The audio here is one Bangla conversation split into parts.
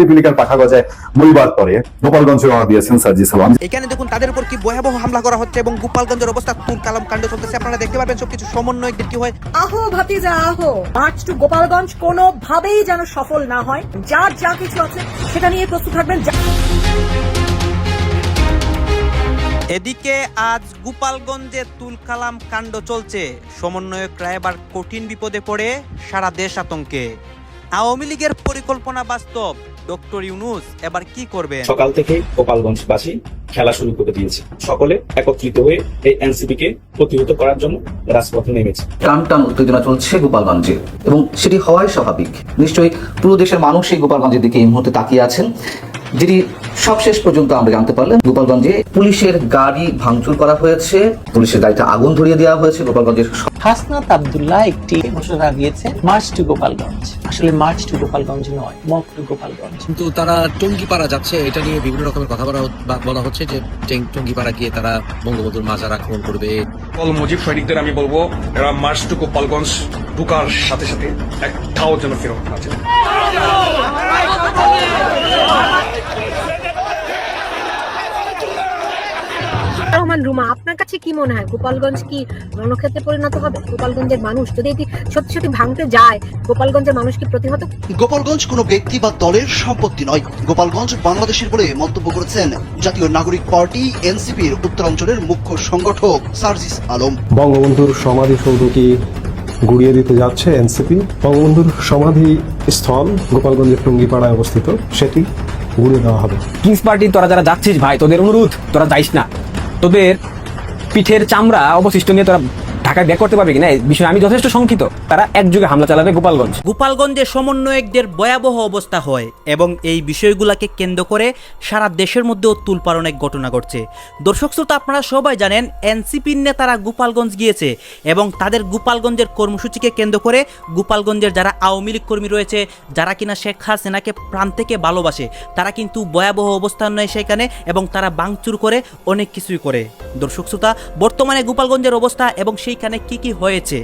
পিপিলিকার পাখা গজায় মরিবার পরে গোপালগঞ্জে রওনা দিয়েছেন সার্জি সালাম। এখানে দেখুন তাদের উপর কি ভয়াবহ হামলা করা হচ্ছে এবং গোপালগঞ্জের অবস্থা তুল কালাম কাণ্ড চলতেছে। আপনারা দেখতে পারবেন সবকিছু সমন্বয়কদের কি হয়। আহো ভাতিজা আহো। মার্চ টু গোপালগঞ্জ কোনোভাবেই যেন সফল না হয়। যার যা কিছু আছে সেটা নিয়ে প্রস্তুত থাকবেন। এদিকে আজ গোপালগঞ্জে তুলকালাম কাণ্ড চলছে। সমন্বয়করা এবার কঠিন বিপদে পড়ে সারা দেশ আতঙ্কে। আওয়ামী লীগের পরিকল্পনা বাস্তব। ডক্টর ইউনুস এবার কি করবেন? সকাল থেকে গোপালগঞ্জবাসী খেলা শুরু করে দিয়েছে। সকলে একত্রিত হয়ে এই এনসিপি কে প্রতিহত করার জন্য রাজপথে নেমেছে। টান টান উত্তেজনা চলছে গোপালগঞ্জে এবং সেটি হওয়াই স্বাভাবিক। নিশ্চয়ই পুরো দেশের মানুষ এই গোপালগঞ্জের দিকে এই মুহূর্তে তাকিয়ে আছেন। যেটি সবশেষ পর্যন্ত আমরা জানতে পারলাম গোপালগঞ্জে পুলিশের গাড়ি ভাঙচুর করা হয়েছে। পুলিশের গাড়িতে আগুন ধরিয়ে দেওয়া হয়েছে গোপালগঞ্জের হাসনাত আব্দুল্লাহ একটি ঘোষণা দিয়েছে মার্চ টু গোপালগঞ্জ। আসলে মার্চ টু গোপালগঞ্জ নয় মক টু গোপালগঞ্জ। কিন্তু তারা টঙ্গিপাড়া যাচ্ছে এটা নিয়ে বিভিন্ন রকমের কথা বলা বলা হচ্ছে যে টঙ্গিপাড়া গিয়ে তারা বঙ্গবন্ধুর মাজার আক্রমণ করবে। কল মুজিব সৈনিকদের আমি বলব এরা মার্চ টু গোপালগঞ্জ ঢুকার সাথে সাথে একটাও যেন ফেরত না যায়। রহমান রুমা আপনার কাছে কি মনে হয়? গোপালগঞ্জ কি রণক্ষেত্রে পরিণত হবে? গোপালগঞ্জের মানুষ যদি এটি সত্যি সত্যি ভাঙতে যায় গোপালগঞ্জের মানুষ কি প্রতিহত? গোপালগঞ্জ কোনো ব্যক্তি বা দলের সম্পত্তি নয়। গোপালগঞ্জ বাংলাদেশের বলে মন্তব্য করেছেন জাতীয় নাগরিক পার্টি এনসিপির উত্তরাঞ্চলের মুখ্য সংগঠক সার্জিস আলম। বঙ্গবন্ধুর সমাধিসৌধটি গুড়িয়ে দিতে যাচ্ছে এনসিপি। বঙ্গবন্ধুর সমাধি স্থল গোপালগঞ্জের টুঙ্গিপাড়ায় অবস্থিত। সেটি গুড়িয়ে দেওয়া হবে। কিংস পার্টি তোরা যারা যাচ্ছিস ভাই তোদের অনুরোধ তোরা যাইস না। তোদের পিঠের চামড়া অবশিষ্ট নিয়ে তোরা ঢাকায় ব্যাক করতে পারবে কিনা এই বিষয়ে আমি যথেষ্ট শঙ্কিত। তারা একযুগে হামলা চালাবে গোপালগঞ্জ। গোপালগঞ্জে সমন্বয়কদের ভয়াবহ অবস্থা হয় এবং এই বিষয়গুলোকে কেন্দ্র করে সারা দেশের মধ্যেও তুলপার অনেক ঘটনা ঘটছে। দর্শক শ্রোতা, আপনারা সবাই জানেন, এনসিপির নেতারা গোপালগঞ্জ গিয়েছে এবং তাদের গোপালগঞ্জের কর্মসূচিকে কেন্দ্র করে গোপালগঞ্জের যারা আওয়ামী লীগ কর্মী রয়েছে, যারা কিনা শেখ হাসিনাকে প্রাণ থেকে ভালোবাসে, তারা কিন্তু ভয়াবহ অবস্থান নেয় সেখানে এবং তারা বাংচুর করে অনেক কিছুই করে। দর্শক শ্রোতা, বর্তমানে গোপালগঞ্জের অবস্থা এবং সেইখানে কি কি হয়েছে?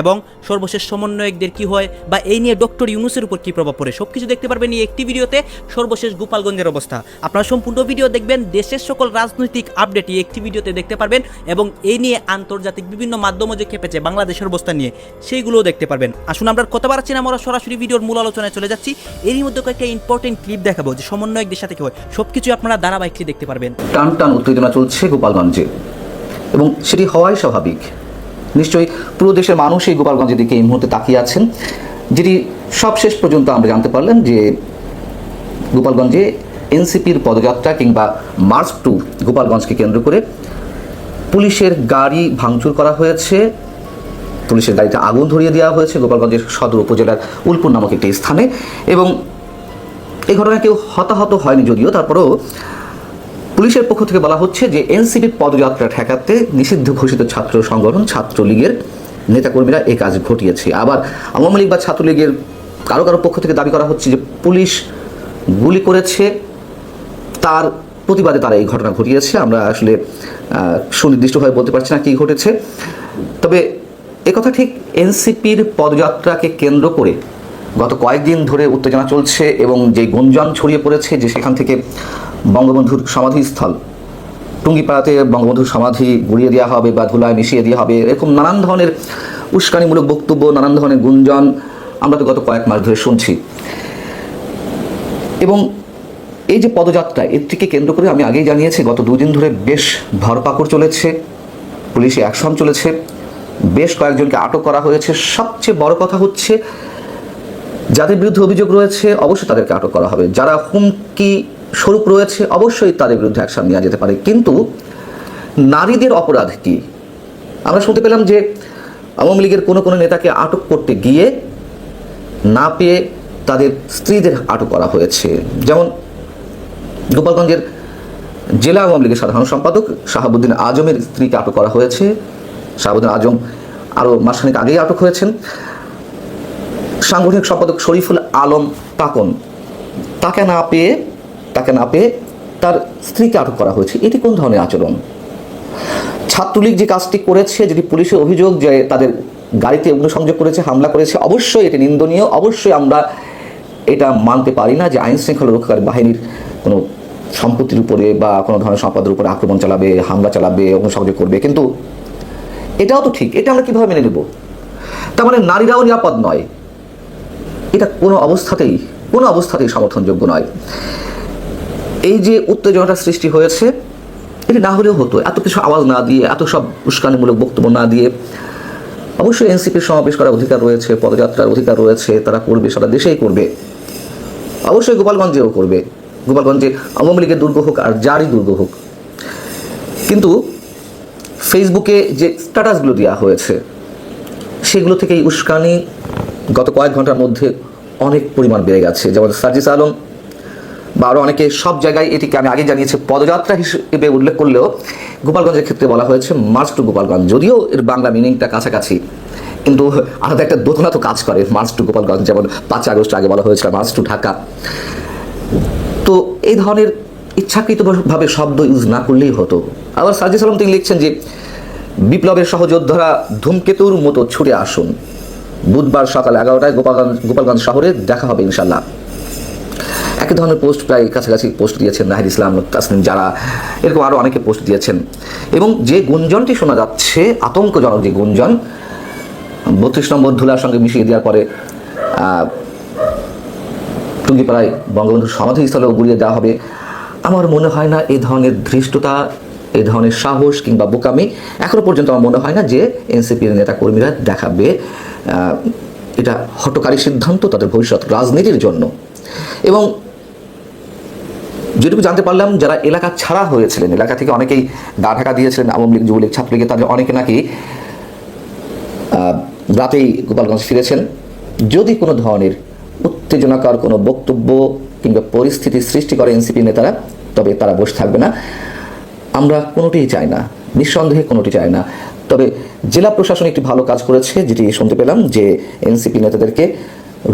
এবং সর্বশেষ সমন্বয়কদের কি হয়? বা এই নিয়ে ডক্টর ইউনুসের উপর কি প্রভাব পড়ে? সব কিছু দেখতে পারবেন এই একটি ভিডিওতে সর্বশেষ গোপালগঞ্জের অবস্থা। আপনারা সম্পূর্ণ ভিডিও দেখবেন, দেশের সকল রাজনৈতিক আপডেট এই একটি ভিডিওতে দেখতে পারবেন এবং এই নিয়ে আন্তর্জাতিক বিভিন্ন মাধ্যমে যে খেপেছে বাংলাদেশের অবস্থা নিয়ে, সেইগুলোও দেখতে পারবেন। আসুন আমরা কথা বাড়াচ্ছি না, আমরা সরাসরি ভিডিওর মূল আলোচনায় চলে যাচ্ছি। এরই মধ্যে কয়েকটা ইম্পর্টেন্ট ক্লিপ দেখাবো, যে সমন্বয়কদের সাথে কি হয়। সব সবকিছু আপনারা ধারাবাহিকলি দেখতে পারবেন। টান টান উত্তেজনা চলছে গোপালগঞ্জে এবং সেটি হওয়াই স্বাভাবিক। নিশ্চয়ই পুরো দেশের মানুষ এই গোপালগঞ্জের দিকে এই মুহূর্তে তাকিয়ে আছেন, যেটি সবশেষ পর্যন্ত আমরা জানতে পারলাম যে গোপালগঞ্জে এনসিপির পদযাত্রা কিংবা মার্চ টু গোপালগঞ্জকে কেন্দ্র করে পুলিশের গাড়ি ভাঙচুর করা হয়েছে। পুলিশের গাড়িতে আগুন ধরিয়ে দেওয়া হয়েছে গোপালগঞ্জের সদর উপজেলার উলপুর নামক একটি স্থানে এবং এই ঘটনায় কেউ হতাহত হয়নি যদিও, তারপরেও পুলিশের পক্ষ থেকে বলা হচ্ছে যে এনসিপির পদযাত্রা ঠেকাতে নিষিদ্ধ ঘোষিত ছাত্র সংগঠন ছাত্রলীগের নেতাকর্মীরা এই কাজ ঘটিয়েছে। আবার আওয়ামী লীগ বা ছাত্রলীগের কারও কারও পক্ষ থেকে দাবি করা হচ্ছে যে পুলিশ গুলি করেছে, তার প্রতিবাদে তারা এই ঘটনা ঘটিয়েছে। আমরা আসলে সুনির্দিষ্টভাবে বলতে পারছি না কী ঘটেছে। তবে একথা ঠিক এনসিপির পদযাত্রাকে কেন্দ্র করে গত কয়েকদিন ধরে উত্তেজনা চলছে এবং যে গুঞ্জন ছড়িয়ে পড়েছে যে সেখান থেকে বঙ্গবন্ধুর সমাধিস্থল। টুঙ্গিপাড়াতে বঙ্গবন্ধুর সমাধি গুড়িয়ে দেওয়া হবে বা ধুলায় মিশিয়ে দেওয়া হবে, এরকম নানান ধরনের উস্কানিমূলক বক্তব্য, নানান ধরনের গুঞ্জন আমরা তো গত কয়েক মাস ধরে শুনছি। এবং এই যে পদযাত্রা এটিকে কেন্দ্র করে আমি আগেই জানিয়েছি, গত দুদিন ধরে বেশ ধরপাকড় চলেছে, পুলিশে অ্যাকশন চলেছে, বেশ কয়েকজনকে আটক করা হয়েছে। সবচেয়ে বড় কথা হচ্ছে, যাদের বিরুদ্ধে অভিযোগ রয়েছে, অবশ্যই তাদেরকে আটক করা হবে। যারা হুমকি স্বরূপ রয়েছে, অবশ্যই তাদের বিরুদ্ধে অ্যাকশন নেওয়া যেতে পারে। কিন্তু নারীদের অপরাধ কি? আমরা শুনতে পেলাম যে আওয়ামী লীগের কোনো কোনো নেতাকে আটক করতে গিয়ে না পেয়ে তাদের স্ত্রীদের আটক করা হয়েছে। যেমন গোপালগঞ্জের জেলা আওয়ামী লীগের সাধারণ সম্পাদক শাহাবুদ্দিন আজমের স্ত্রীকে আটক করা হয়েছে। শাহাবুদ্দিন আজম আরও মাসখানেক আগেই আটক হয়েছেন। সাংগঠনিক সম্পাদক শরীফুল আলম পাকন, তাকে না পেয়ে তাকে না পেয়ে তার স্ত্রীকে আটক করা হয়েছে। এটি কোন ধরনের আচরণ? ছাত্রলীগ যে কাজটি করেছে, যেটি পুলিশের অভিযোগ যে তাদের গাড়িতে অগ্নিসংযোগ করেছে, হামলা করেছে, অবশ্যই এটি নিন্দনীয়। অবশ্যই আমরা এটা মানতে পারি না যে আইন শৃঙ্খলা রক্ষাকারী বাহিনীর কোনো সম্পত্তির উপরে বা কোনো ধরনের সম্পদের উপরে আক্রমণ চালাবে, হামলা চালাবে, অগ্নিসংযোগ করবে। কিন্তু এটাও তো ঠিক। এটা আমরা কীভাবে মেনে নেব? তার মানে নারীরাও নিরাপদ নয়। এটা কোনো অবস্থাতেই কোনো অবস্থাতেই সমর্থনযোগ্য নয়। এই যে উত্তেজনাটা সৃষ্টি হয়েছে, এটি না হলেও হতো। এত কিছু আওয়াজ না দিয়ে, এত সব উস্কানিমূলক বক্তব্য না দিয়ে অবশ্যই এনসিপির সমাবেশ করার অধিকার রয়েছে, পদযাত্রার অধিকার রয়েছে, তারা করবে, সারা দেশেই করবে। অবশ্যই গোপালগঞ্জেও করবে। গোপালগঞ্জে আওয়ামী লীগের দুর্গ হোক আর যারই দুর্গ হোক। কিন্তু ফেসবুকে যে স্ট্যাটাসগুলো দেওয়া হয়েছে, সেগুলো থেকেই উস্কানি গত কয়েক ঘণ্টার মধ্যে অনেক পরিমাণ বেড়ে গেছে। যেমন সার্জিস আলম বা আরও অনেকে সব জায়গায় এটিকে আমি আগে জানিয়েছি, পদযাত্রা হিসেবে উল্লেখ করলেও গোপালগঞ্জের ক্ষেত্রে বলা হয়েছে মার্চ টু গোপালগঞ্জ। যদিও এর বাংলা মিনিংটা কাছাকাছি, কিন্তু আলাদা একটা দোতনা তো কাজ করে মার্চ টু গোপালগঞ্জ, যেমন পাঁচ আগস্ট আগে বলা হয়েছিল মার্চ টু ঢাকা। তো এই ধরনের ইচ্ছাকৃতভাবে শব্দ ইউজ না করলেই হতো। আবার সাজিদ আলম তিনি লিখছেন যে, বিপ্লবের সহযোদ্ধারা ধূমকেতুর মতো ছুটে আসুন। বুধবার সকাল এগারোটায় গোপালগঞ্জ গোপালগঞ্জ শহরে দেখা হবে ইনশাল্লাহ একই ধরনের পোস্ট প্রায় কাছাকাছি পোস্ট দিয়েছেন নাহিদ ইসলাম, তাসনিম যারা এরকম আরও অনেকে পোস্ট দিয়েছেন। এবং যে গুঞ্জনটি শোনা যাচ্ছে, আতঙ্কজনক যে গুঞ্জন, বত্রিশ নম্বর ধুলার সঙ্গে মিশিয়ে দেওয়ার পরে টুঙ্গিপাড়ায় বঙ্গবন্ধুর সমাধিস্থলেও গুলিয়ে দেওয়া হবে। আমার মনে হয় না এ ধরনের ধৃষ্টতা এই ধরনের সাহস কিংবা বোকামি এখনও পর্যন্ত আমার মনে হয় না যে এনসিপির নেতা কর্মীরা দেখাবে এটা হটকারী সিদ্ধান্ত তাদের ভবিষ্যৎ রাজনীতির জন্য। এবং যেটুকু জানতে পারলাম, যারা এলাকা ছাড়া হয়েছিলেন, এলাকা থেকে অনেকেই গা ঢাকা দিয়েছিলেন, আওয়ামী লীগ, যুবলীগ, ছাত্রলীগের, তাদের অনেকে নাকি রাতেই গোপালগঞ্জ ফিরেছেন। যদি কোনো ধরনের উত্তেজনাকর কোনো বক্তব্য কিংবা পরিস্থিতি সৃষ্টি করে এনসিপি নেতারা, তবে তারা বসে থাকবে না। আমরা কোনোটিই চাই না, নিঃসন্দেহে কোনোটি চাই না। তবে জেলা প্রশাসন একটি ভালো কাজ করেছে, যেটি শুনতে পেলাম যে এনসিপি নেতাদেরকে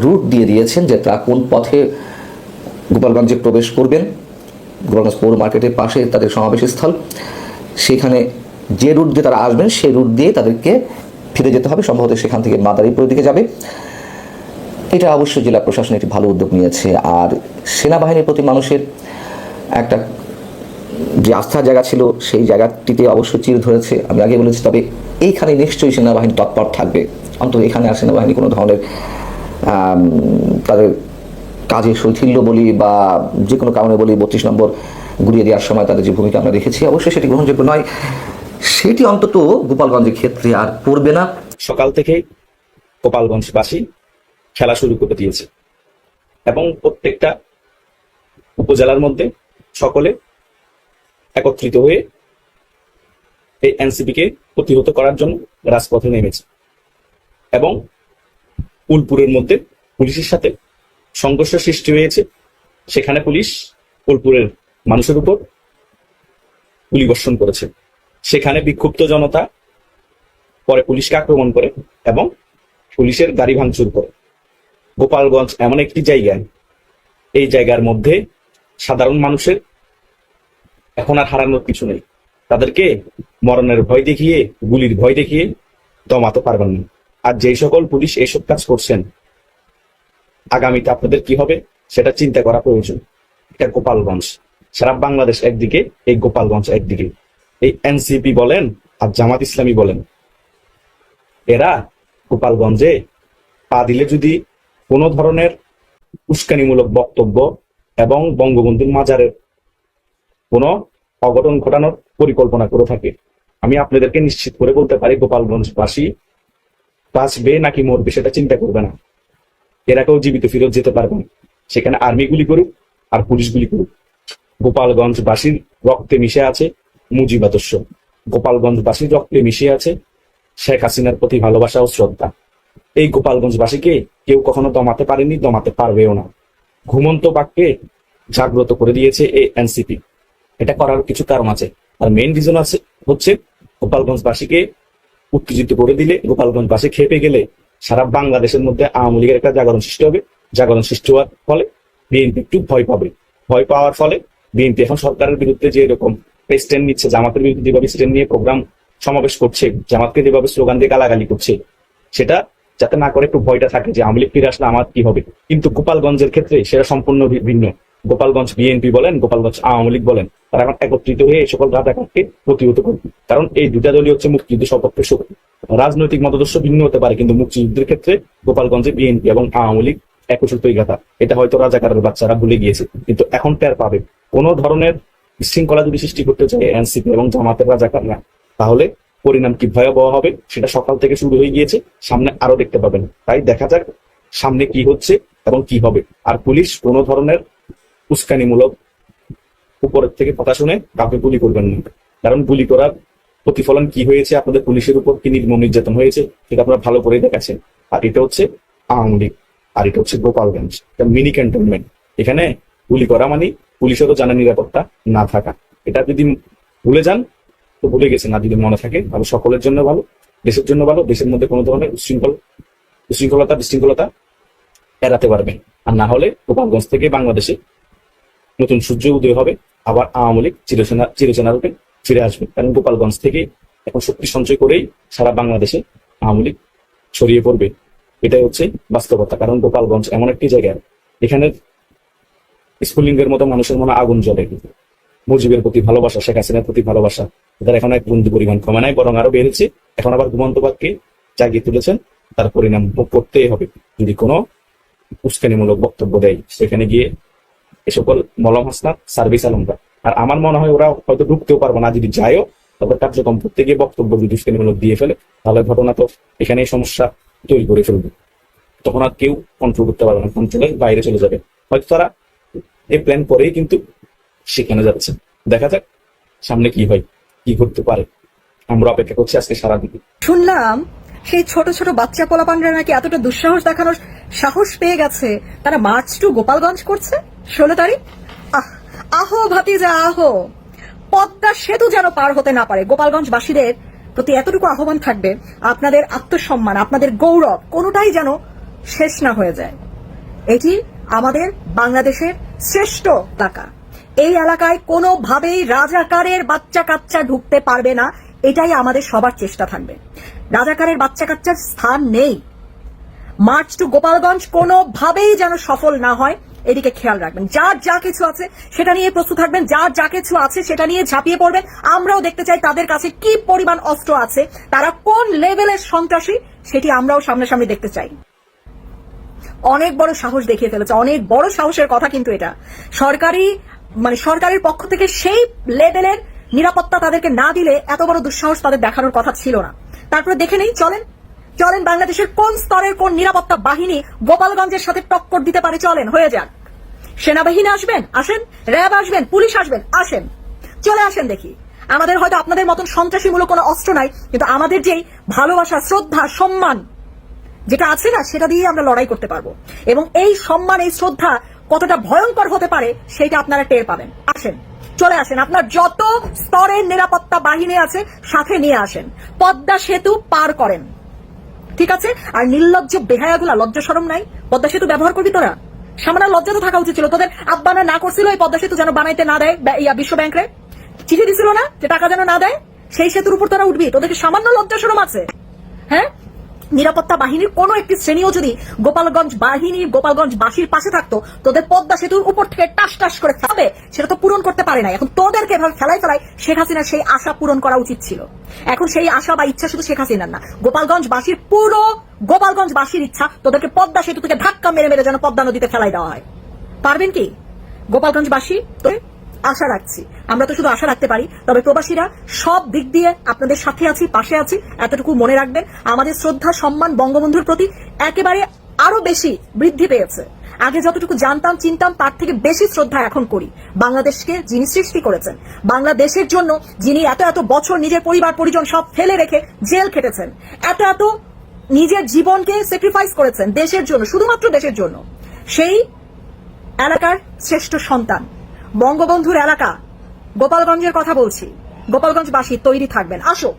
রুট দিয়ে দিয়েছেন যে তারা কোন পথে গোপালগঞ্জে প্রবেশ করবেন। গোপালগঞ্জ পৌর মার্কেটের পাশে তাদের সমাবেশ স্থল। সেখানে যে রুট দিয়ে তারা আসবেন, সেই রুট দিয়ে তাদেরকে ফিরে যেতে হবে। সম্ভবত সেখান থেকে মাদারীপুরের দিকে যাবে। এটা অবশ্যই জেলা প্রশাসন একটি ভালো উদ্যোগ নিয়েছে। আর সেনাবাহিনীর প্রতি মানুষের একটা যে আস্থার জায়গা ছিল, সেই জায়গাটিতে অবশ্যই চির ধরেছে। আমি আগে বলেছি, তবে এইখানে নিশ্চয়ই সেনাবাহিনী তৎপর থাকবে। অন্তত এখানে আর সেনাবাহিনী কোনো ধরনের তাদের কাজে শৈথিল্য বলি বা যে কোনো কারণে বলি বত্রিশ নম্বর ঘুরিয়ে দেওয়ার সময় তাদের যে ভূমিকা আমরা দেখেছি, অবশ্যই সেটি গ্রহণযোগ্য নয়। সেটি অন্তত গোপালগঞ্জের ক্ষেত্রে আর পড়বে না। সকাল থেকে গোপালগঞ্জবাসী খেলা শুরু করে দিয়েছে এবং প্রত্যেকটা উপজেলার মধ্যে সকলে একত্রিত হয়ে এই এনসিপি কে প্রতিহত করার জন্য রাজপথে নেমেছে এবং উলপুরের মধ্যে পুলিশের সাথে সংঘর্ষ সৃষ্টি হয়েছে। সেখানে পুলিশ উলপুরের মানুষের উপর গুলিবর্ষণ করেছে। সেখানে বিক্ষুব্ধ জনতা পরে পুলিশকে আক্রমণ করে এবং পুলিশের গাড়ি ভাঙচুর করে। গোপালগঞ্জ এমন একটি জায়গায়, এই জায়গার মধ্যে সাধারণ মানুষের এখন আর হারানোর কিছু নেই। তাদেরকে মরণের ভয় দেখিয়ে, গুলির ভয় দেখিয়ে দমাতে পারবেন না। আর যেই সকল পুলিশ এইসব কাজ করছেন আগামীতে আপনাদের কি হবে সেটা চিন্তা করা প্রয়োজন। এটা গোপালগঞ্জ। সারা বাংলাদেশ একদিকে, এই গোপালগঞ্জ একদিকে। এই এনসিপি বলেন আর জামাত ইসলামী বলেন। এরা গোপালগঞ্জে পা দিলে যদি কোনো ধরনের উস্কানিমূলক বক্তব্য এবং বঙ্গবন্ধুর মাজারের কোনো অঘটন ঘটানোর পরিকল্পনা করে থাকে, আমি আপনাদেরকে নিশ্চিত করে বলতে পারি গোপালগঞ্জবাসী বাঁচবে নাকি মরবে সেটা চিন্তা করবে না। এরা কেউ জীবিত ফিরত যেতে পারবে সেখানে আর্মি গুলি করুক আর পুলিশ গুলি করুক। গোপালগঞ্জবাসীর রক্তে মিশে আছে মুজিব আদর্শ। গোপালগঞ্জবাসীর রক্তে মিশে আছে শেখ হাসিনার প্রতি ভালোবাসা ও শ্রদ্ধা। এই গোপালগঞ্জবাসীকে কেউ কখনো দমাতে পারেনি, দমাতে পারবেও না। ঘুমন্ত বাক্যে জাগ্রত করে দিয়েছে এই এনসিপি। এটা করার কিছু কারণ আছে। আর মেইন রিজন আছে হচ্ছে গোপালগঞ্জবাসীকে উত্তেজিত করে দিলে, গোপালগঞ্জবাসী খেপে গেলে সারা বাংলাদেশের মধ্যে আওয়ামী লীগের একটা জাগরণ সৃষ্টি হবে। জাগরণ সৃষ্টি হওয়ার ফলে বিএনপি একটু ভয় পাবে। ভয় পাওয়ার ফলে বিএনপি এখন সরকারের বিরুদ্ধে যে এরকম স্ট্যান্ড নিচ্ছে, জামাতের বিরুদ্ধে যেভাবে স্ট্যান্ড নিয়ে প্রোগ্রাম সমাবেশ করছে, জামাতকে যেভাবে স্লোগান দিয়ে গালাগালি করছে, সেটা যাতে না করে একটু ভয়টা থাকে যে আওয়ামী লীগ ফিরে আসলে আমার কি হবে। কিন্তু গোপালগঞ্জের ক্ষেত্রে সেটা সম্পূর্ণ ভিন্ন। গোপালগঞ্জ বিএনপি বলেন, গোপালগঞ্জ আওয়ামী লীগ বলেন, তারা এখন একত্রিত হয়ে এই সকল রাজাকারকে প্রতিহত করবে। কারণ এই দুটা দলই হচ্ছে মুক্তিযুদ্ধ সপক্ষে শক্তি রাজনৈতিক মতাদর্শ ভিন্ন হতে পারে, কিন্তু মুক্তিযুদ্ধের ক্ষেত্রে গোপালগঞ্জে বিএনপি এবং আওয়ামী লীগ একসূত্রই গাথা এটা হয়তো রাজাকারের বাচ্চারা ভুলে গিয়েছে, কিন্তু এখন টের পাবে। কোন ধরনের বিশৃঙ্খলা যদি সৃষ্টি করতে চায় এনসিপি এবং জামাতের রাজাকাররা, তাহলে পরিণাম কি ভয়াবহ হবে? সেটা সকাল থেকে শুরু হয়ে গিয়েছে, সামনে আরও দেখতে পাবেন। তাই দেখা যাক সামনে কি হচ্ছে এবং কি হবে। আর পুলিশ কোনো ধরনের উস্কানিমূলক উপরের থেকে কথা শুনে কাউকে গুলি করবেন না। কারণ গুলি করার প্রতিফলন কি হয়েছে, আপনাদের পুলিশের উপর কি নির্মম নির্যাতন হয়েছে, সেটা আপনারা ভালো করে দেখাচ্ছেন আর এটা হচ্ছে আওয়ামী লীগ, আর এটা হচ্ছে গোপালগঞ্জ মিনি ক্যান্টনমেন্ট। এখানে গুলি করা মানে পুলিশেরও জানা নিরাপত্তা না থাকা। এটা যদি ভুলে যান, তো ভুলে গেছেন। আর যদি মনে থাকে, তাহলে সকলের জন্য ভালো, দেশের জন্য ভালো, দেশের মধ্যে কোনো ধরনের উশৃঙ্খল, উশৃঙ্খলতা, বিশৃঙ্খলতা এড়াতে পারবেন। আর না হলে গোপালগঞ্জ থেকে বাংলাদেশে নতুন সূর্য উদয় হবে, আবার আওয়ামী লীগ চিরচেনা চিরচেনা রূপে ফিরে আসবে। কারণ গোপালগঞ্জ থেকে এখন শক্তি সঞ্চয় করেই সারা বাংলাদেশে আওয়ামী লীগ ছড়িয়ে পড়বে। এটাই হচ্ছে বাস্তবতা। কারণ গোপালগঞ্জ এমন একটি জায়গা, এখানে স্ফুলিঙ্গের মতো মানুষের মনে আগুন জ্বলে। মুজিবের প্রতি ভালোবাসা, শেখ হাসিনার প্রতি ভালোবাসা তাদের এখন এক বন্ধু পরিমাণ কমে নাই, বরং আরও বেড়েছে। এখন আবার ঘুমন্ত বাক্যে জাগিয়ে তুলেছেন, তার পরিণাম ভোগ করতেই হবে। যদি কোনো উস্কানিমূলক বক্তব্য দেয়, সেখানে গিয়ে এ সকল মলম হাসনাত সার্ভিস আলমরা আর আমার মনে হয় ওরা হয়তো ঢুকতেও পারব না, যদি যায়ও, তবে কার্যক্রম করতে গিয়ে বক্তব্য যদি উস্কানিমূলক দিয়ে ফেলে, তাহলে ঘটনা তো এখানে সমস্যা তৈরি করে ফেলবে। তখন আর কেউ কন্ট্রোল করতে পারবে না কন্ট্রোলের বাইরে চলে যাবে। হয়তো তারা এই প্ল্যান করেই কিন্তু সেখানে যাচ্ছে। দেখা যাক সামনে কি হয়, কি করতে পারে। আমরা অপেক্ষা করছি আজকে সারাদিন। শুনলাম সেই ছোট ছোট বাচ্চা পোলাপানরা নাকি এতটা দুঃসাহস দেখানোর সাহস পেয়ে গেছে। তারা মার্চ টু গোপালগঞ্জ করছে? ষোলো তারিখ? আহ ভাতিজা, আহো। পদ্মা সেতু যেন পার হতে না পারে। গোপালগঞ্জবাসীদের প্রতি এতটুকু আহ্বান থাকবে, আপনাদের আত্মসম্মান, আপনাদের গৌরব কোনোটাই যেন শেষ না হয়ে যায়। এটি আমাদের বাংলাদেশের শ্রেষ্ঠ এলাকা। এই এলাকায় কোনোভাবেই রাজাকারের বাচ্চা কাচ্চা ঢুকতে পারবে না, এটাই আমাদের সবার চেষ্টা থাকবে। রাজাকারের বাচ্চা কাচ্চার স্থান নেই। মার্চ টু গোপালগঞ্জ কোনোভাবেই যেন সফল না হয় এদিকে খেয়াল রাখবেন। যার যা কিছু আছে সেটা নিয়ে প্রস্তুত থাকবেন, যার যা কিছু আছে সেটা নিয়ে ঝাঁপিয়ে পড়বেন। আমরাও দেখতে চাই তাদের কাছে কি পরিমাণ অস্ত্র আছে, তারা কোন লেভেলের সন্ত্রাসী সেটি আমরাও সামনাসামনি দেখতে চাই। অনেক বড় সাহস দেখিয়ে ফেলেছে, অনেক বড় সাহসের কথা কিন্তু এটা। সরকারি মানে সরকারের পক্ষ থেকে সেই লেভেলের নিরাপত্তা তাদেরকে না দিলে এত বড় দুঃসাহস তাদের দেখানোর কথা ছিল না। তারপরে দেখে নেই, চলেন চলেন বাংলাদেশের কোন স্তরের কোন নিরাপত্তা বাহিনী গোপালগঞ্জের সাথে টক্কর দিতে পারে, চলেন, হয়ে যাক। সেনাবাহিনী আসবেন, আসেন, র্যাব আসবেন, পুলিশ আসবেন, আসেন। চলে আসেন দেখি। আমাদের হয়তো আপনাদের মতন সন্ত্রাসীমূলক কোনো অস্ত্র নাই, কিন্তু আমাদের যেই ভালোবাসা, শ্রদ্ধা, সম্মান যেটা আছে না, সেটা দিয়ে আমরা লড়াই করতে পারব। এবং এই সম্মান, এই শ্রদ্ধা কতটা ভয়ঙ্কর হতে পারে সেটা আপনারা টের পাবেন। আসেন, চলে আসেন। আপনার যত স্তরের নিরাপত্তা বাহিনী আছে, সাথে নিয়ে আসেন। পদ্মা সেতু পার করেন। ঠিক আছে? আর নির্লজ্জ বেহায়াগুলা লজ্জা সরম নাই? পদ্মা সেতু ব্যবহার করবি তোরা? সামান্য লজ্জা তো থাকা উচিত ছিল। তোদের আব্বানা না করছিল এই পদ্মা সেতু যেন বানাইতে না দেয় ইয়া বিশ্ব ব্যাংকে চিঠি দিছিল না যে টাকা যেন না দেয়? সেই সেতুর উপর তোরা উঠবি। তোদের সামান্য লজ্জা সরম আছে? হ্যাঁ? নিরাপত্তা বাহিনীর কোনো একটি শ্রেণীও যদি গোপালগঞ্জ বাহিনী গোপালগঞ্জ বাসীর পাশে থাকতো, তোদের পদ্মা সেতুর উপর থেকে টাস টাস করে খাবে সেটা তো পূরণ করতে পারে না এখন তোদেরকে এভাবে ফেলাই ফেলাই শেখ হাসিনার সেই আশা পূরণ করা উচিত ছিল। এখন সেই আশা বা ইচ্ছা শুধু শেখ হাসিনার না গোপালগঞ্জ বাসীর পুরো গোপালগঞ্জ বাসীর ইচ্ছা তোদেরকে পদ্মা সেতু থেকে ধাক্কা মেরে মেরে যেন পদ্মা নদীতে ফেলাই দেওয়া হয়। পারবেন কি? গোপালগঞ্জবাসী তো আশা রাখছি। আমরা তো শুধু আশা রাখতে পারি, তবে প্রবাসীরা সব দিক দিয়ে আপনাদের সাথে আছি, পাশে আছি, এতটুকু মনে রাখবেন। আমাদের শ্রদ্ধা, সম্মান বঙ্গবন্ধুর প্রতি একেবারে আরও বেশি বৃদ্ধি পেয়েছে। আগে যতটুকু জানতাম, চিনতাম, তার থেকে বেশি শ্রদ্ধা এখন করি। বাংলাদেশকে যিনি সৃষ্টি করেছেন, বাংলাদেশের জন্য যিনি এত এত বছর নিজের পরিবার, পরিজন সব ফেলে রেখে জেল খেটেছেন, এত এত নিজের জীবনকে স্যাক্রিফাইস করেছেন দেশের জন্য, শুধুমাত্র দেশের জন্য। সেই এলাকার শ্রেষ্ঠ সন্তান। বঙ্গবন্ধুর এলাকা। গোপালগঞ্জের কথা বলছি। গোপালগঞ্জবাসী তৈরি থাকবেন। আসো।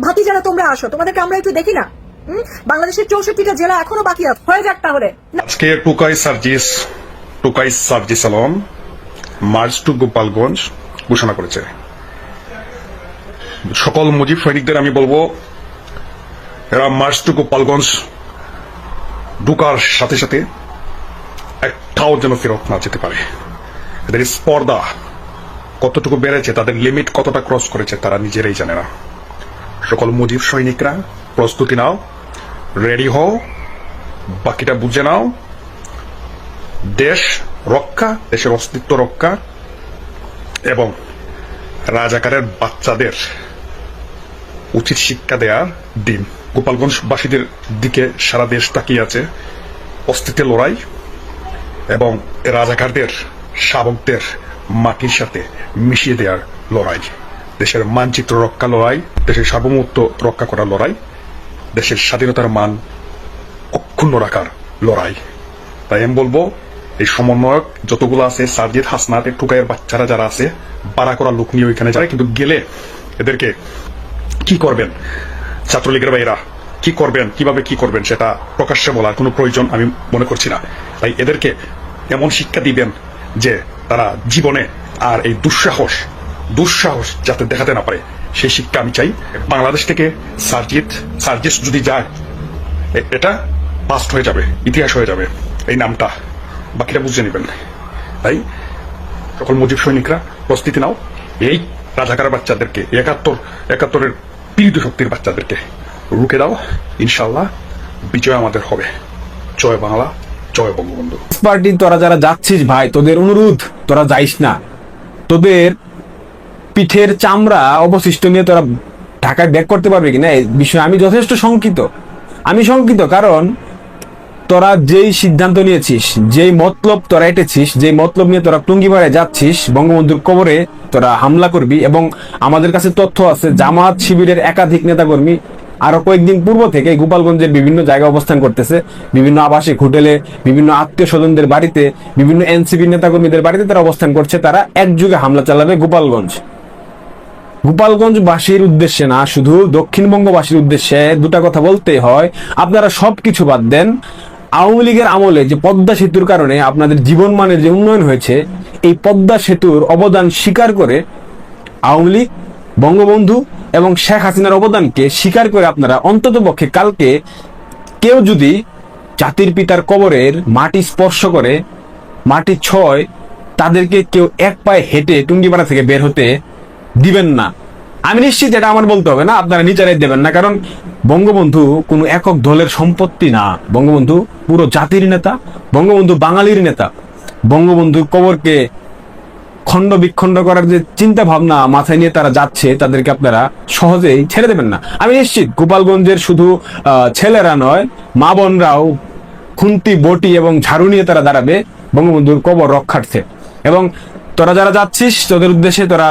ভাতি যারা তোমরা আসো। তোমাদেরকে আমরা একটু দেখি না? বাংলাদেশের চৌষট্টিটা জেলা এখনও বাকি আছে। হয়ে যাক তাহলে। আজকে টুকাই সার্জিস টুকাই সার্জিস আলম মার্চ টু গোপালগঞ্জ ঘোষণা করেছে। সকল মুজিব সৈনিকদের আমি বলব, এরা মার্চ টু গোপালগঞ্জ ঢুকার সাথে সাথে একটাও যেন ফেরত না যেতে পারে। এদের স্পর্ধা কতটুকু বেড়েছে, তাদের লিমিট কতটা ক্রস করেছে, তারা নিজেরাই জানে না। সকল মুজিব সৈনিকরা, প্রস্তুতি নাও রেডি হও, বাকিটা বুঝে নাও। দেশ রক্ষা, দেশের অস্তিত্ব রক্ষা এবং রাজাকারের বাচ্চাদের উচিত শিক্ষা দেওয়ার দিন। গোপালগঞ্জবাসীদের দিকে সারা দেশ তাকিয়ে আছে, অস্তিত্বের লড়াই এবং রাজাকারদের শাবকদের মাটির সাথে মিশিয়ে দেওয়ার লড়াই। দেশের মানচিত্র রক্ষা লড়াই, দেশের সার্বভৌমত্ব রক্ষা করার লড়াই, দেশের স্বাধীনতার মান অক্ষুণ্ণ রাখার লড়াই। তাই আমি বলব, এই সমন্বয়ক যতগুলো আছে সার্জিদ হাসনাত টুকাইয়ের বাচ্চারা যারা আছে, বাড়া করা লোক নিয়ে ওইখানে যায়, কিন্তু গেলে এদেরকে কি করবেন? ছাত্রলীগের ভাইরা কি করবেন? কীভাবে কি করবেন? সেটা প্রকাশ্যে বলার কোনো প্রয়োজন আমি মনে করছি না। তাই এদেরকে এমন শিক্ষা দিবেন যে তারা জীবনে আর এই দুঃসাহস দুঃসাহস যাতে দেখাতে না পারে, সেই শিক্ষা আমি চাই। বাংলাদেশ থেকে সার্জিত সার্জিস যদি যায় এটা পাস্ট হয়ে যাবে, ইতিহাস হয়ে যাবে, এই নামটা বাকিটা বুঝে নেবেন। তাই সকল মুজিব সৈনিকরা প্রস্তুতি নাও, এই রাজাকার বাচ্চাদেরকে, একাত্তর, একাত্তরের পীড়িত শক্তির বাচ্চাদেরকে রুখে দাও ইনশাল্লাহ বিজয় আমাদের হবে। জয় বাংলা। জয় বঙ্গবন্ধু। পার্টি, তোরা যারা যাচ্ছিস ভাই, তোদের অনুরোধ, তোরা যাইস না। তোদের পিঠের চামড়া অবশিষ্ট নিয়ে তোরা ঢাকায় ব্যাক করতে পারবে কিনা? এই বিষয়ে আমি যথেষ্ট শঙ্কিত। আমি শঙ্কিত কারণ, তোরা যেই সিদ্ধান্ত নিয়েছিস, যেই মতলব তোরা এটেছিস, যেই মতলব নিয়ে তোরা টুঙ্গিপাড়ায় যাচ্ছিস, বঙ্গবন্ধুর কবরে তোরা হামলা করবি এবং আমাদের কাছে তথ্য আছে জামাত শিবিরের একাধিক নেতাকর্মী আরও কয়েকদিন পূর্ব থেকে গোপালগঞ্জের বিভিন্ন জায়গায় অবস্থান করতেছে। বিভিন্ন আবাসিক হোটেলে, বিভিন্ন আত্মীয় স্বজনদের বাড়িতে, বিভিন্ন এনসিপি নেতাকর্মীদের বাড়িতে তারা অবস্থান করছে। তারা একযুগে হামলা চালাবে গোপালগঞ্জ। গোপালগঞ্জবাসীর উদ্দেশ্যে না, শুধু দক্ষিণবঙ্গবাসীর উদ্দেশ্যে দুটা কথা বলতেই হয়। আপনারা সবকিছু বাদ দেন। আওয়ামী লীগের আমলে যে পদ্মা সেতুর কারণে আপনাদের জীবনমানের যে উন্নয়ন হয়েছে, এই পদ্মা সেতুর অবদান স্বীকার করে আওয়ামী লীগ বঙ্গবন্ধু এবং শেখ হাসিনার অবদানকে স্বীকার করে আপনারা অন্ততপক্ষে কালকে কেউ যদি জাতির পিতার কবরের মাটি স্পর্শ করে, মাটি ছয়, তাদেরকে কেউ এক পায়ে হেঁটে টুঙ্গিপাড়া থেকে বের হতে দিবেন না। আমি নিশ্চিত এটা আমার বলতে হবে না, আপনারা নিজেরাই দেবেন না, কারণ বঙ্গবন্ধু কোনো একক দলের সম্পত্তি না। বঙ্গবন্ধু পুরো জাতির নেতা, বঙ্গবন্ধু বাঙালির নেতা। বঙ্গবন্ধুর কবরকে খণ্ড বিখণ্ড করার যে চিন্তা ভাবনা মাথায় নিয়ে তারা যাচ্ছে, তাদেরকে আপনারা সহজেই ছেড়ে দেবেন না। আমি নিশ্চিত গোপালগঞ্জের শুধু ছেলেরা নয়, মা বোনরাও খুন্তি, বটি এবং ঝাড়ু নিয়ে তারা দাঁড়াবে বঙ্গবন্ধুর কবর রক্ষার্থে। এবং তোরা যারা যাচ্ছিস, তোদের উদ্দেশ্যে তোরা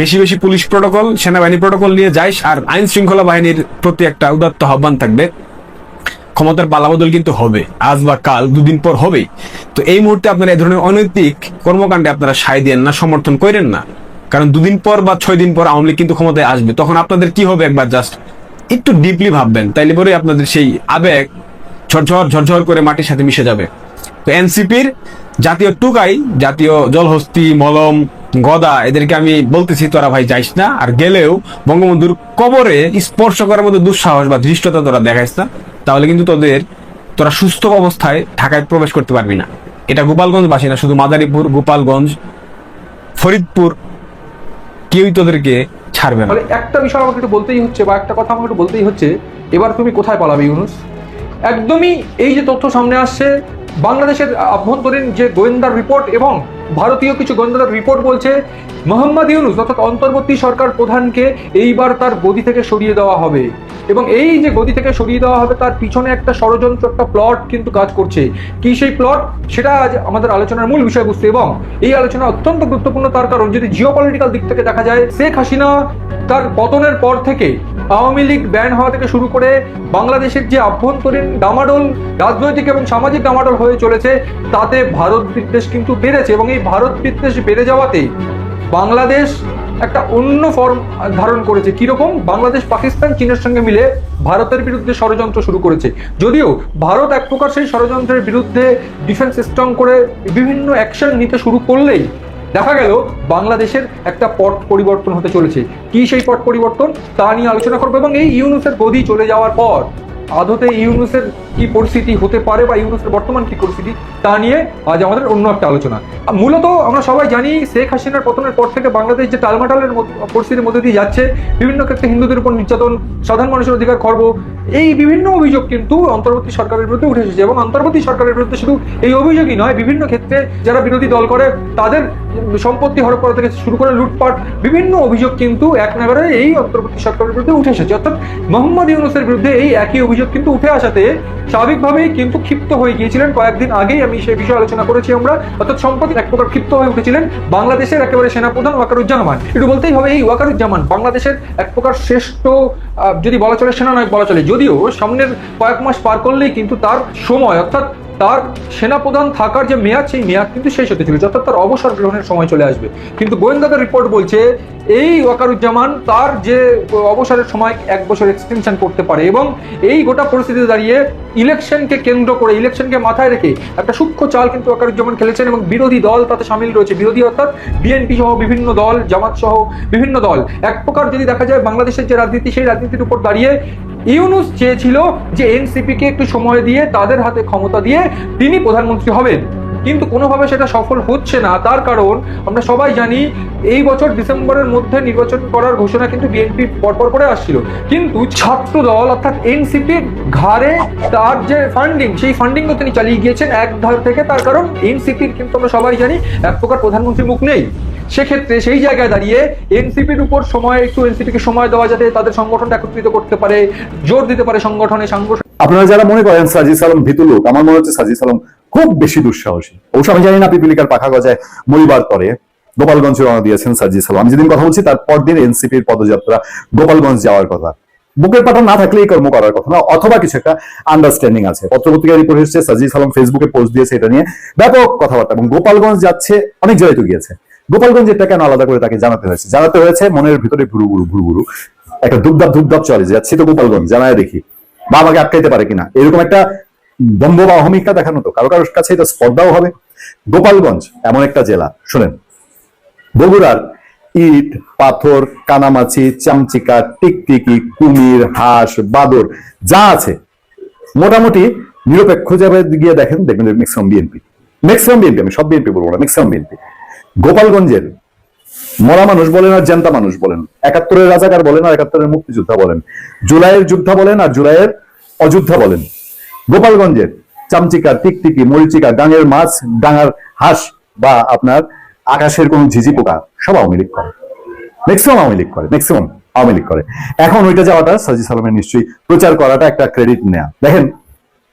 বেশি বেশি পুলিশ প্রোটোকল, সেনাবাহিনী প্রোটোকল নিয়ে যাইস, আর আইন শৃঙ্খলা বাহিনীর প্রতি একটা উদাত্ত আহ্বান থাকবে। ক্ষমতার পালাবদল কিন্তু হবে। আজ বা কাল, দুদিন পর হবেই। তো এই মুহূর্তে আপনারা এই ধরনের অনৈতিক কর্মকাণ্ডে আপনারা সায় দেন না, সমর্থন করেন না। কারণ দুদিন পর বা ছয় দিন পর আওয়ামী কিন্তু ক্ষমতায় আসবে। তখন আপনাদের কি হবে একবার জাস্ট একটু ডিপলি ভাববেন। তাইলে পরে আপনাদের সেই আবেগ ঝরঝর ঝরঝর করে মাটির সাথে মিশে যাবে। তো এনসিপির জাতীয় টুকাই, জাতীয় জলহস্তি, মলম, গদা, এদেরকে আমি বলতেছি, তোরা ভাই যাইস না। আর গেলেও বঙ্গবন্ধুর কবরে স্পর্শ করার মতো দুঃসাহস বা ধৃষ্টতা তোরা দেখাইস না। তাহলে কিন্তু তোদের, তোরা সুস্থ অবস্থায় ঢাকায় প্রবেশ করতে পারবি না। এটা গোপালগঞ্জ বাসী না, শুধু মাদারীপুর, গোপালগঞ্জ, ফরিদপুর, কেউই তোদেরকে ছাড়বে না। তাহলে একটা বিষয় আমাকে একটু বলতেই হচ্ছে, বা একটা কথা আমাকে একটু বলতেই হচ্ছে, এবার তুমি কোথায় পালাবে ইউনুস? একদমই এই যে তথ্য সামনে আসছে, বাংলাদেশের আভ্যন্তরীণ যে গোয়েন্দার রিপোর্ট এবং ভারতীয় কিছু গোয়েন্দার রিপোর্ট বলছে, মোহাম্মদ ইউনুস অর্থাৎ অন্তর্বর্তী সরকার প্রধানকে এইবার তার গদি থেকে সরিয়ে দেওয়া হবে। এবং এই যে গদি থেকে সরিয়ে দেওয়া হবে, তার পিছনে একটা ষড়যন্ত্র, একটা প্লট কিন্তু কাজ করছে। কি সেই প্লট সেটা আজ আমাদের আলোচনার মূল বিষয়বস্তু এবং এই আলোচনা অত্যন্ত গুরুত্বপূর্ণ, তার কারণ যদি জিও পলিটিক্যাল দিক থেকে দেখা যায়, শেখ হাসিনা তার পতনের পর থেকে আওয়ামী লীগ ব্যান হওয়া থেকে শুরু করে বাংলাদেশের যে আভ্যন্তরীণ ডামাডোল, রাজনৈতিক এবং সামাজিক ডামাডোল হয়ে চলেছে, তাতে ভারত বিদ্বেষ কিন্তু বেড়েছে এবং এই ভারত বিদ্বেষ বেড়ে যাওয়াতে বাংলাদেশ একটা অন্য ফর্ম ধারণ করেছে। কীরকম? বাংলাদেশ, পাকিস্তান, চীনের সঙ্গে মিলে ভারতের বিরুদ্ধে ষড়যন্ত্র শুরু করেছে। যদিও ভারত এক প্রকার সেই ষড়যন্ত্রের বিরুদ্ধে ডিফেন্স স্ট্রং করে বিভিন্ন অ্যাকশন নিতে শুরু করলেই দেখা গেল বাংলাদেশের একটা পট পরিবর্তন হতে চলেছে। কি সেই পট পরিবর্তন? তা নিয়ে আলোচনা করব এবং এই ইউনুসের গদি চলে যাওয়ার পর আদতে ইউনুসের কি পরিস্থিতি হতে পারে বা ইউনুসের বর্তমান কি পরিস্থিতি, তা নিয়ে আজ আমাদের অন্য একটা আলোচনা। মূলত আমরা সবাই জানি শেখ হাসিনার পতনের পর থেকে বাংলাদেশ যে টালমাটালের পরিস্থিতির মধ্যে দিয়ে যাচ্ছে, বিভিন্ন ক্ষেত্রে হিন্দুদের উপর নির্যাতন, সাধারণ মানুষের অধিকার খর্ব এই বিভিন্ন অভিযোগ কিন্তু অন্তর্বর্তী সরকারের বিরুদ্ধে উঠে এসেছে এবং অন্তর্বর্তী সরকারের বিরুদ্ধে শুধু এই অভিযোগই নয়, বিভিন্ন ক্ষেত্রে যারা বিরোধী দল করে তাদের সম্পত্তি হরপ করা থেকে শুরু করে লুটপাট, বিভিন্ন অভিযোগ কিন্তু এক নাগারে এই অন্তর্বর্তী সরকারের বিরুদ্ধে উঠে এসেছে। অর্থাৎ মোহাম্মদ ইউনুসের বিরুদ্ধে এই একই অভিযোগ কিন্তু উঠে আসাতে স্বাভাবিকভাবেই কিন্তু ক্ষিপ্ত হয়ে গিয়েছিলেন। কয়েকদিন আগেই আমি সেই বিষয়ে আলোচনা করেছি আমরা। অর্থাৎ সম্প্রতি এক প্রকার ক্ষিপ্ত হয়ে উঠেছিলেন বাংলাদেশের একেবারে সেনাপ্রধান ওয়াকারুজ্জামান। একটু বলতেই হবে, এই ওয়াকারুজ্জামান বাংলাদেশের এক প্রকার শ্রেষ্ঠ যদি বলা চলে সেনানায়ক বলা চলে যদিও সামনের কয়েক মাস পার করলেই কিন্তু তার সময়, অর্থাৎ তার সেনাপ্রধান থাকার যে মেয়াদ, সেই মেয়াদ কিন্তু শেষ হতে চলেছে, অর্থাৎ তার অবসর গ্রহণের সময় চলে আসবে। কিন্তু গোয়েন্দাদের রিপোর্ট বলছে, এই ওয়াকারুজ্জামান তার যে অবসরের সময় এক বছর এক্সটেনশন করতে পারে এবং এই গোটা পরিস্থিতিতে দাঁড়িয়ে ইলেকশনকে কেন্দ্র করে, ইলেকশনকে মাথায় রেখে একটা সূক্ষ্ম চাল কিন্তু ওয়াকারুজ্জামান খেলেছেন এবং বিরোধী দল তাতে সামিল রয়েছে। বিরোধী অর্থাৎ বিএনপি সহ বিভিন্ন দল, জামাত সহ বিভিন্ন দল। এক প্রকার যদি দেখা যায়, বাংলাদেশের যে রাজনীতি, সেই রাজনীতির উপর দাঁড়িয়ে ইউনুস চেয়েছিল যে এনসিপিকে একটু সময় দিয়ে তাদের হাতে ক্ষমতা দিয়ে তিনি প্রধানমন্ত্রী হবেন। কিন্তু কোনোভাবে সেটা সফল হচ্ছে না। তার কারণ, আমরা সবাই জানি এই বছর ডিসেম্বরের মধ্যে নির্বাচন করার ঘোষণা কিন্তু বিএনপি পরপর করে আসছিল। কিন্তু ছাত্র দল অর্থাৎ এনসিপির ঘাড়ে তার যে ফান্ডিং সেই ফান্ডিংও তিনি চালিয়ে গিয়েছেন এক ধার থেকে। তার কারণ এনসিপির কিন্তু আমরা সবাই জানি, এক প্রকার প্রধানমন্ত্রী মুখ নেই। সেক্ষেত্রে সেই জায়গায় দাঁড়িয়ে এনসিপির উপর সময়, একটু এনসিপিকে সময় দেওয়া যাতে তাদের সংগঠনটা একত্রিত করতে পারে, জোর দিতে পারে সংগঠনে সাংগঠনিক আপনারা যারা মনে করেন সাজিস আলম ভীতু লোক, আমার মনে হচ্ছে সাজিস আলম খুব বেশি দুঃসাহসী। অবশ্য আমি জানি না পিপিলিকার পাখা গজায় মরিবার তরে গোপালগঞ্জে রওনা দিয়েছেন সাজিস আলম আমি যেদিন কথা বলছি, তার পরদিন এনসিপির পদযাত্রা গোপালগঞ্জ যাওয়ার কথা। বুকের পাটা না থাকলে এই কর্ম করার কথা না, অথবা কিছু একটা আন্ডারস্ট্যান্ডিং আছে। পত্রপত্রিকা রিপোর্ট এসেছে সাজিস আলম ফেসবুকে পোস্ট দিয়েছে এটা নিয়ে। ব্যাপক কথাবার্তা, এবং গোপালগঞ্জ যাচ্ছে, অনেক জায়গায় তো গিয়েছে। গোপালগঞ্জ এটা কেন আলাদা করে তাকে জানাতে হয়েছে? জানাতে হয়েছে, মনের ভিতরে ভুরু ভুরু ভুরু ভুরু। একটা ধুপধাপ ধুপধাপ চলে যাচ্ছি তো গোপালগঞ্জ, জানায় দেখি। বা আমাকে আটকাইতে পারে কিনা? এরকম একটা দম্ভ বা অহমিকা দেখানো তো। কারও কারোর কাছে এটা স্পর্ধাও হবে। গোপালগঞ্জ এমন একটা জেলা। শুনেন। বগুড়ার ইট, পাথর, কানামাছি, চামচিকা, টিকটিকি, কুমির, হাঁস, বাদর, যা আছে। মোটামুটি নিরপেক্ষ যাবে গিয়ে দেখেন, দেখবেন ম্যাক্সিমাম বিএনপি ম্যাক্সিমাম বিএনপি আমি সব বিএনপি বলব না ম্যাক্সিমাম বিএনপি গোপালগঞ্জের মরা মানুষ বলেন আর জান্তা মানুষ বলেন। একাত্তরের রাজাকার বলেন আর একাত্তরের মুক্তিযোদ্ধা বলেন। জুলাইয়ের যোদ্ধা বলেন আর জুলাইয়ের অযোধ্যা বলেন। গোপালগঞ্জের চামচিকা, টিকটিকি, মরিচিকা ডাঙের মাছ, ডাঙার হাঁস বা আপনার আকাশের কোন ঝিঝি পোকা সব আওয়ামী লীগ করে। ম্যাক্সিমাম আওয়ামী লীগ করে ম্যাক্সিমাম আওয়ামী লীগ করে। এখন ওইটা যাওয়াটা সাজি সালামের নিশ্চয়ই প্রচার করাটা একটা ক্রেডিট নেয়া। দেখেন,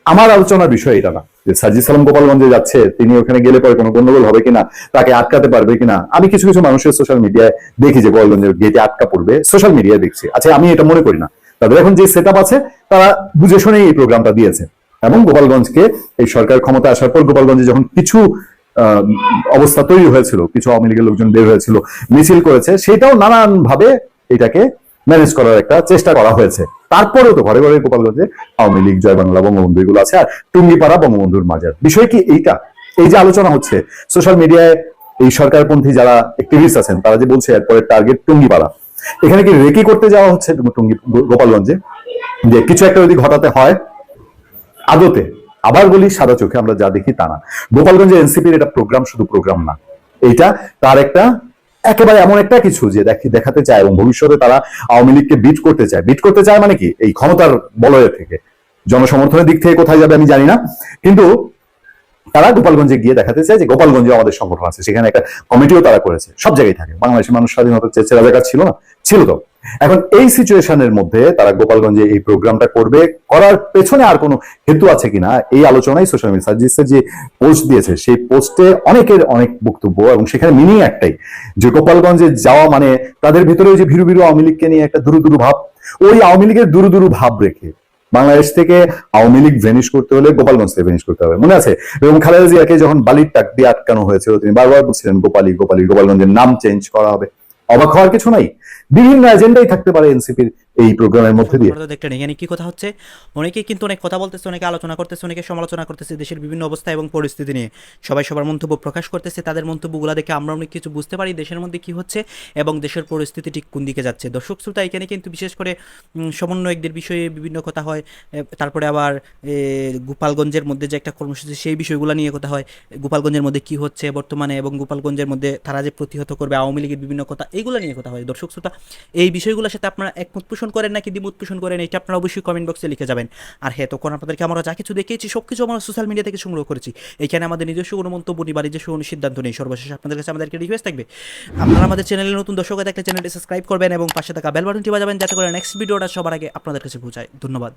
আমার আলোচনার বিষয় এটা না। যে সাজি সালাম গোপালগঞ্জে যাচ্ছে, তিনি ওখানে গেলে পরে কোনো গন্ডগোল হবে কিনা, তাকে আটকাতে পারবে কিনা, আমি কিছু কিছু মানুষের সোশ্যাল মিডিয়ায় দেখি যে গোপালগঞ্জের গেটে আটকা পড়বে সোশ্যাল মিডিয়ায় দেখছি। আচ্ছা আমি এটা মনে করি না। তাদের এখন যে সেট আছে, তারা বুঝে শুনেই এই প্রোগ্রামটা দিয়েছে। এবং গোপালগঞ্জকে এই সরকার ক্ষমতা আসার পর গোপালগঞ্জে যখন কিছু অবস্থা তৈরি হয়েছিল, কিছু আওয়ামী লীগের লোকজন বের হয়েছিল, মিছিল করেছে, সেটাও নানান ভাবে এটাকে ম্যানেজ করার একটা চেষ্টা করা হয়েছে। তারপরেও তো ঘরে ঘরে গোপালগঞ্জে আওয়ামী লীগ জয় বাংলা বঙ্গবন্ধু এগুলো আছে আর টুঙ্গিপাড়া বঙ্গবন্ধুর মাজার। বিষয় কি এইটা? এই যে আলোচনা হচ্ছে সোশ্যাল মিডিয়ায় এই সরকারপন্থী যারা অ্যাক্টিভিস্ট আছেন, তারা যে বলছে এরপরে টার্গেট টুঙ্গিপাড়া। এখানে কি রেকি করতে যাওয়া হচ্ছে টুঙ্গি গোপালগঞ্জে যে কিছু একটা যদি ঘটাতে হয় আদতে, আবার বলি সাদা চোখে আমরা যা দেখি তা না। গোপালগঞ্জে এনসিপির এটা প্রোগ্রাম শুধু প্রোগ্রাম না। এইটা তার একটা একেবারে এমন একটা কিছু যে দেখি দেখাতে চায় এবং ভবিষ্যতে তারা আওয়ামী লীগকে বিট করতে চায়। বিট করতে চায় মানে কি? এই ক্ষমতার বলয়ের থেকে। জনসমর্থনের দিক থেকে কোথায় যাবে আমি জানি না। কিন্তু তারা গোপালগঞ্জে গিয়ে দেখাতে চায় যে গোপালগঞ্জে আমাদের সংগঠন আছে। সেখানে একটা কমিটিও তারা করেছে। সব জায়গায় থাকে। বাংলাদেশের মানুষ স্বাধীনতা চেয়েছে রাজাকার ছিল না। ছিল তো। এখন এই সিচুয়েশনের মধ্যে তারা গোপালগঞ্জে এই প্রোগ্রামটা করবে। করার পেছনে আর কোনো হেতু আছে কিনা? এই আলোচনায় সোশ্যাল মিডিয়া সার্জিসের যে পোস্ট দিয়েছে, সেই পোস্টে অনেকের অনেক বক্তব্য এবং সেখানে মিনিং একটাই যে গোপালগঞ্জে যাওয়া মানে তাদের ভিতরে ওই যে ভীরু ভীরু আওয়ামী লীগকে নিয়ে একটা দুরু দুরু ভাব। ওই আওয়ামী লীগের দুরু দুরু ভাব রেখে বাংলাদেশ থেকে আওয়ামী লীগ ভেনিশ করতে হলে গোপালগঞ্জ থেকে ভেনিশ করতে হবে। মনে আছে? এবং খালেদা জিয়াকে যখন বালির টাক দিয়ে আটকানো হয়েছিল, তিনি বারবার বলছিলেন, গোপালী গোপালী, গোপালগঞ্জের নাম চেঞ্জ করা হবে। অবাক হওয়ার কিছু নাই? বিভিন্ন এজেন্ডাই থাকতে পারে এনসিপির এই প্রোগ্রামের মধ্যে দিয়ে। আপনারা তো দেখলেন, এখানে কি কথা হচ্ছে? অনেকে কিন্তু অনেক কথা বলতেছে, অনেকে আলোচনা করতেছে, অনেকে সমালোচনা করতেছে দেশের বিভিন্ন অবস্থা এবং পরিস্থিতি নিয়ে। সবাই সবার মন্তব্য প্রকাশ করতেছে, তাদের মন্তব্যগুলো দেখে আমরা অনেক কিছু বুঝতে পারি দেশের মধ্যে কি হচ্ছে এবং দেশের পরিস্থিতি ঠিক কোন দিকে যাচ্ছে। দর্শক শ্রোতা, এখানে কিন্তু বিশেষ করে সমন্বয়কদের বিষয়ে বিভিন্ন কথা হয় তারপরে আবার গোপালগঞ্জের মধ্যে যে একটা কর্মসূচি, সেই বিষয়গুলো নিয়ে কথা হয়, গোপালগঞ্জের মধ্যে কি হচ্ছে বর্তমানে এবং গোপালগঞ্জের মধ্যে তারা যে প্রতিহত করবে, আওয়ামী লীগের বিভিন্ন কথা এইগুলো নিয়ে কথা হয়। দর্শক শ্রোতা, এই বিষয়গুলোর সাথে আপনারা একমত পোষণ করেন নাকি দ্বিমত পোষণ করেন, এটা আপনারা অবশ্যই কমেন্ট বক্সে লিখে যাবেন। আর হ্যাঁ তখন আপনাদেরকে আমরা যা কিছু দেখিয়েছি সব কিছু আমরা সোশ্যাল মিডিয়া থেকে সংগ্রহ করেছি। এখানে আমাদের নিজস্ব কোনো মন্তব্য নিবার নিজস্ব কোনো সিদ্ধান্ত নেই। সর্বশেষ আপনাদের কাছে আমাদেরকে রিকোয়েস্ট থাকবে। আপনারা আমাদের চ্যানেলে নতুন দর্শক থাকলে চ্যানেলটি সাবস্ক্রাইব করবেন এবং পাশে থাকা বেল বাটনটি বাজাবেন, যাতে করে নেক্সট ভিডিওটা সবার আগে আপনাদের কাছে পৌঁছায়। ধন্যবাদ।